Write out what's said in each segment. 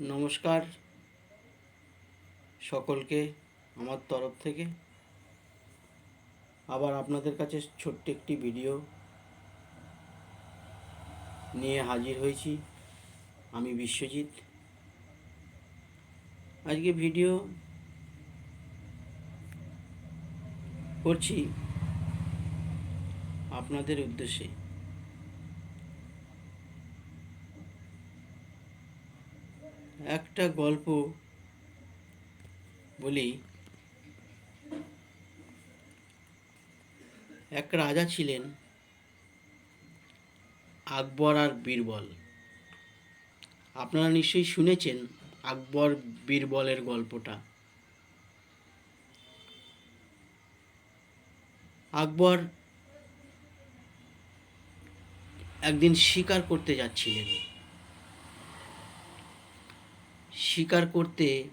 নমস্কার সকলকে আমার তরফ থেকে। আবার আপনাদের কাছে ছোট্ট একটি ভিডিও নিয়ে হাজির হয়েছি আমি বিশ্বজিৎ। আজকে ভিডিও করছি আপনাদের উদ্দেশ্যে। একটা গল্প বলি। এক রাজা ছিলেন আকবর আর বীরবল। আপনারা নিশ্চয়ই শুনেছেন আকবর বীরবলের গল্পটা। আকবর একদিন শিকার করতে যাচ্ছিলেন। শিকার করতে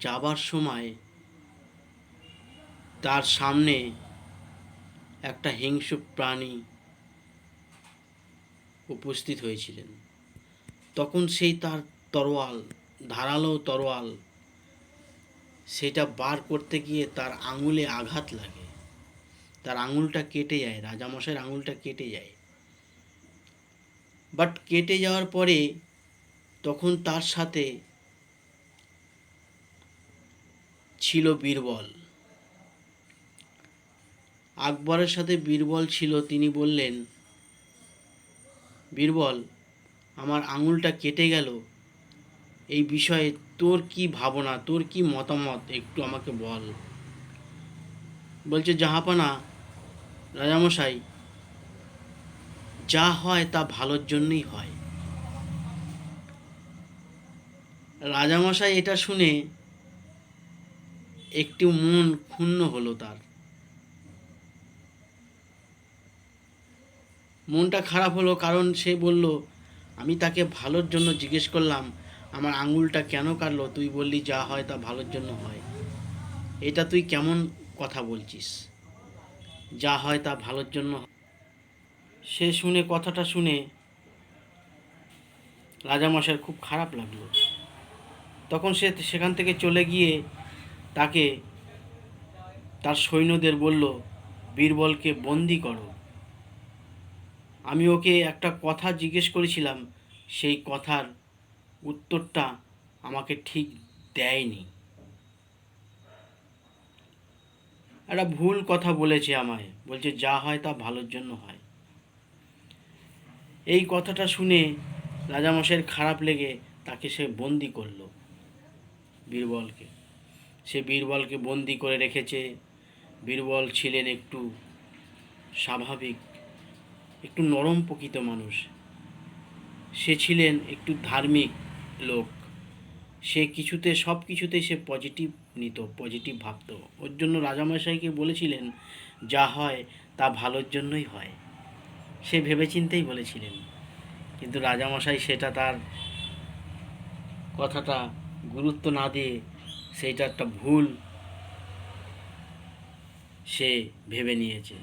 যাবার সময় তার সামনে একটা হিংস্র প্রাণী উপস্থিত হয়েছিলেন। তখন সেই তার তরোয়াল, ধারালো তরোয়াল, সেটা বার করতে গিয়ে তার আঙুলে আঘাত লাগে। তার আঙুলটা কেটে যায়, রাজামশাইয়ের আঙুলটা কেটে যায়। বাট কেটে যাওয়ার পরে তখন তার সাথে ছিল বীরবল। আকবরের সাথে বীরবল ছিল, তিনি বললেন, বীরবল, আমার আঙুলটা কেটে গেল। এই বিষয়ে তোর কি ভাবনা, তোর কি মতামত, একটু আমাকে বল। বলছে, জাহাপানা, রাজামশাই, যা হয় তা ভালোর জন্যই হয়। রাজামশাই এটা শুনে একটু মন ক্ষুণ্ণ হলো তার। মনটা খারাপ হলো কারণ সে বলল, আমি তাকে ভালোর জন্য জিজ্ঞেস করলাম, আমার আঙুলটা কেন কাটলো? তুই বললি যা হয় তা ভালোর জন্য হয়। এটা তুই কেমন কথা বলছিস? যা হয় তা ভালোর জন্য। সে শুনে কথাটা শুনে রাজামশাইয়ের খুব খারাপ লাগল। তখন সে সেখান থেকে চলে গিয়ে তাকে তার সৈন্যদের বলল, বীরবলকে বন্দি করো। আমি ওকে একটা কথা জিজ্ঞেস করেছিলাম, সেই কথার উত্তরটা আমাকে ঠিক দেয়নি। একটা ভুল কথা বলেছে আমায়, বলছে, যা হয় তা ভালোর জন্য হয়। এই কথাটা শুনে রাজামশাইয়ের খারাপ লেগে তাকে সে বন্দি করল, বীরবলকে। সে বীরবলকে বন্দি করে রেখেছে। বীরবল ছিলেন একটু স্বাভাবিক, একটু নরম প্রকৃত মানুষ। সে ছিলেন একটু ধার্মিক লোক। সে কিছুতে, সব কিছুতে সে পজিটিভ নিত পজিটিভ ভাবতো। ওর জন্য রাজামশাইকে বলেছিলেন, যা হয় তা ভালোর জন্যই হয়। সে ভেবেচিন্তেই বলেছিলেন। কিন্তু রাজামশাই সেটা তার কথাটা গুরুত্ব না দিয়ে সেইটা একটা ভুল সে ভেবে নিয়েছে।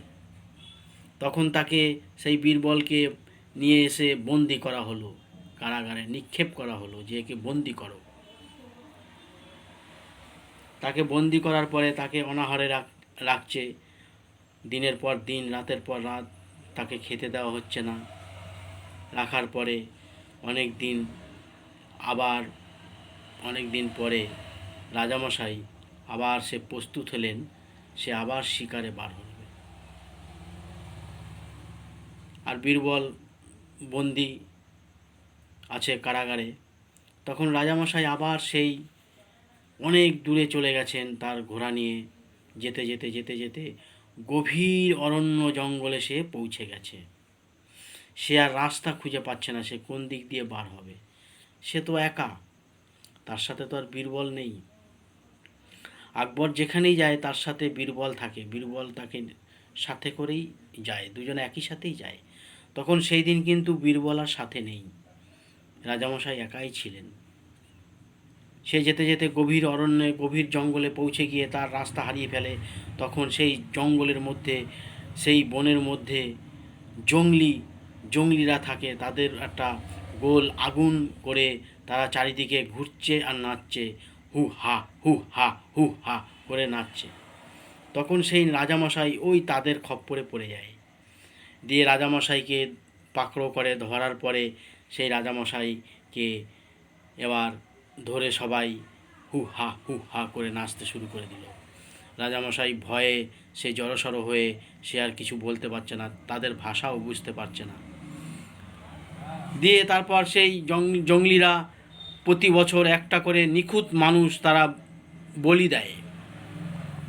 তখন তাকে সেই বীরবলকে নিয়ে এসে বন্দি করা হলো, কারাগারে নিক্ষেপ করা হলো, যে একে বন্দি করো। তাকে বন্দি করার পরে তাকে অনাহারে রাখ, রাখছে। দিনের পর দিন, রাতের পর রাত তাকে খেতে দেওয়া হচ্ছে না। রাখার পরে অনেক দিন, আবার অনেক দিন পরে রাজামশাই আবার সে প্রস্তুত হলেন, সে আবার শিকারে বার হবে আর বীরবল বন্দি আছে কারাগারে, তখন রাজামশাই আবার সেই অনেক দূরে চলে গেছেন তার ঘোড়া নিয়ে। যেতে যেতে যেতে যেতে গভীর অরণ্য জঙ্গলে সে পৌঁছে গেছে। সে আর রাস্তা খুঁজে পাচ্ছে না, সে কোন দিক দিয়ে বার হবে। সে তো একা, তার সাথে তো আর বীরবল নেই। আকবর যেখানেই যায়, তার সাথে বীরবল থাকে। বীরবল তাকে সাথে করেই যায়, দুজনে একই সাথেই যায়। তখন সেই দিন কিন্তু বীরবল আর সাথে নেই। রাজামশাই একাই ছিলেন। সে যেতে যেতে গভীর অরণ্যে, গভীর জঙ্গলে পৌঁছে গিয়ে তার রাস্তা হারিয়ে ফেলে। তখন সেই জঙ্গলের মধ্যে, সেই বনের মধ্যে জঙ্গলি, জঙ্গলিরা থাকে। তাদের একটা গোল আগুন করে তারা চারিদিকে ঘুরছে আর নাচছে। হু হা হু হা হু হা করে নাচছে। তখন সেই রাজামশাই ওই তাদের খপ্পরে পড়ে যায়। দিয়ে রাজামশাইকে পাকড়ো করে, ধরার পরে সেই রাজামশাইকে এবার ধরে সবাই হু হা হু হা করে নাচতে শুরু করে দিল। রাজামশাই ভয়ে সে জড়সড় হয়ে সে আর কিছু বলতে পারছে না, তাদের ভাষাও বুঝতে পারছে না। দিয়ে তারপর সেই জং- জঙ্গলিরা প্রতি বছর একটা করে নিখুঁত মানুষ তারা বলি দেয়।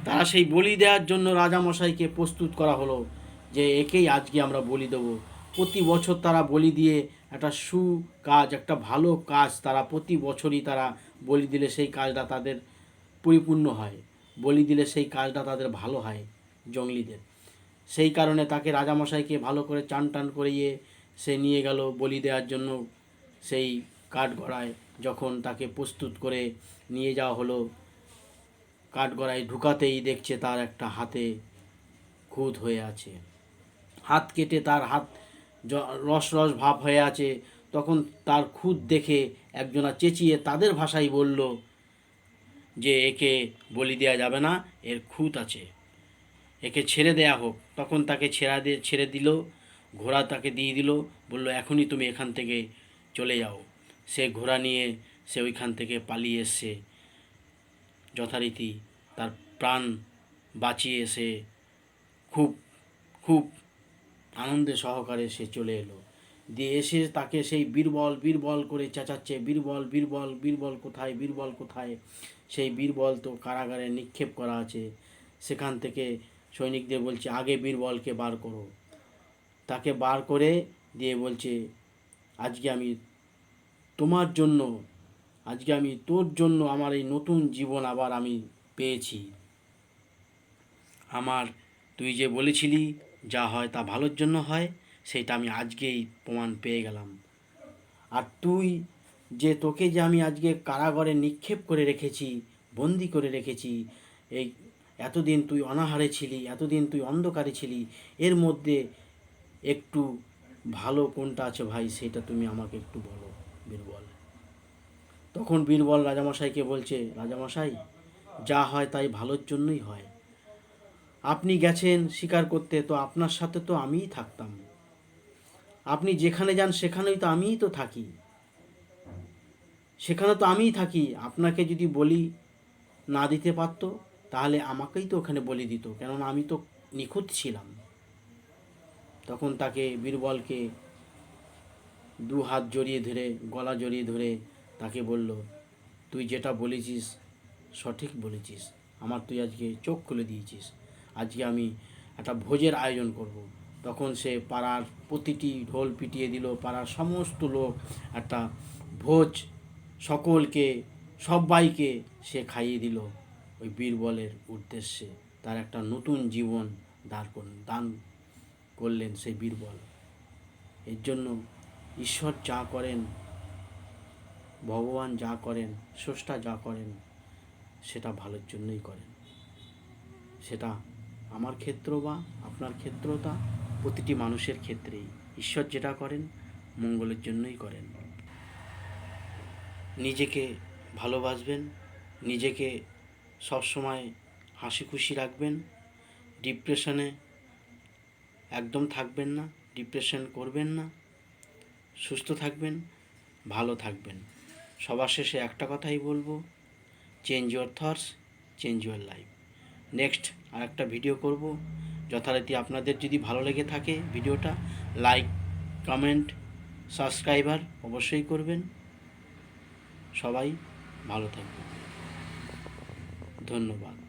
তারা সেই বলি দেওয়ার জন্য রাজামশাইকে প্রস্তুত করা হলো যে একেই আজকে আমরা বলি দেবো। প্রতি বছর তারা বলি দিয়ে একটা সু কাজ, একটা ভালো কাজ তারা প্রতি বছরই তারা বলি দিলে সেই কাজটা তাদের পরিপূর্ণ হয়। বলি দিলে সেই কাজটা তাদের ভালো হয় জঙ্গলিদের। সেই কারণে তাকে রাজামশাইকে ভালো করে চান টান করিয়ে সে নিয়ে গেল বলি দেওয়ার জন্য সেই কাঠগড়ায়। যখন তাকে প্রস্তুত করে নিয়ে যাওয়া হলো, কাঠগড়ায় ঢুকাতেই দেখছে তার একটা হাতে খুঁত হয়ে আছে। হাত কেটে তার হাত রস রস ভাব হয়ে আছে। তখন তার খুঁত দেখে একজনা চেঁচিয়ে তাদের ভাষায় বলল, যে একে বলি দেওয়া যাবে না, এর খুঁত আছে। একে ছেড়ে দেয়া হোক। তখন তাকে ছেড়া দিয়ে ছেড়ে দিল, ঘোড়া তাকে দিয়ে দিল, বলল, এখনই তুমি এখান থেকে চলে যাও। সে ঘোড়া নিয়ে সে ওইখান থেকে পালিয়ে এসছে। যথারীতি তার প্রাণ বাঁচিয়ে সে খুব খুব আনন্দে সহকারে সে চলে এলো। দিয়ে এসে তাকে সেই বীরবল বীরবল করে চেঁচাচ্ছে, বীরবল বীরবল বীরবল কোথায় বীরবল কোথায়? সেই বীরবল তো কারাগারে নিক্ষেপ করা আছে। সেখান থেকে সৈনিকদের বলছে, আগে বীরবলকে বার করো। তাকে বার করে দিয়ে বলছে, আজকে আমি তোমার জন্য, আজকে আমি তোর জন্য আমার এই নতুন জীবন আবার আমি পেয়েছি। আমার তুই যে বলেছিলি যা হয় তা ভালোর জন্য হয়, সেটা আমি আজকেই প্রমাণ পেয়ে গেলাম। আর তুই যে তোকে যে আমি আজকে কারাগারে নিক্ষেপ করে রেখেছি, বন্দি করে রেখেছি, এই এতদিন তুই অনাহারে ছিলি, এতদিন তুই অন্ধকারে ছিলি, এর মধ্যে একটু ভালো কোনটা আছে ভাই, সেটা তুমি আমাকে একটু বলো। বীরবল। তখন বীরবল রাজামশাইকে বলছে, রাজামশাই, যা হয় তাই ভালোর জন্যই হয়। আপনি গেছেন শিকার করতে, তো আপনার সাথে তো আমিই থাকতাম। আপনি যেখানে যান সেখানেই তো আমিই তো থাকি। সেখানে তো আমিই থাকি। আপনাকে যদি বলি না দিতে পারতো, তাহলে আমাকেই তো ওখানে বলি দিত, কেননা আমি তো নিখুঁত ছিলাম। তখন তাকে বীরবলকে দু হাত জড়িয়ে ধরে, গলা জড়িয়ে ধরে তাকে বলল, তুই যেটা বলেছিস সঠিক বলেছিস। আমার তুই আজকে চোখ খুলে দিয়েছিস। আজকে আমি একটা ভোজের আয়োজন করব। তখন সে পাড়ার প্রতিটি ঢোল পিটিয়ে দিল। পাড়ার সমস্ত লোক একটা ভোজ সকলকে, সবাইকে সে খাইয়ে দিল ওই বীরবলের উদ্দেশ্যে। তার একটা নতুন জীবন দাঁড় করলেন দান করলেন সেই বীরবল। এর জন্য ঈশ্বর যা করেন, ভগবান যা করেন, স্রষ্টা যা করেন, সেটা ভালোর জন্যই করেন। সেটা আমার ক্ষেত্র বা আপনার ক্ষেত্রটা প্রতিটি মানুষের ক্ষেত্রেই। ঈশ্বর যেটা করেন, মঙ্গলের জন্যই করেন। নিজেকে ভালোবাসবেন, নিজেকে সবসময় হাসি খুশি রাখবেন ডিপ্রেশনে একদম থাকবেন না ডিপ্রেশন করবেন না সুস্থ থাকবেন, ভালো থাকবেন। সবার শেষে একটা কথাই বলব change your thoughts change your life next আর একটা ভিডিও করব। যথারীতি আপনাদের যদি ভালো লেগে থাকে ভিডিওটা লাইক কমেন্ট সাবস্ক্রাইবার অবশ্যই করবেন। সবাই ভালো থাকবেন। ধন্যবাদ।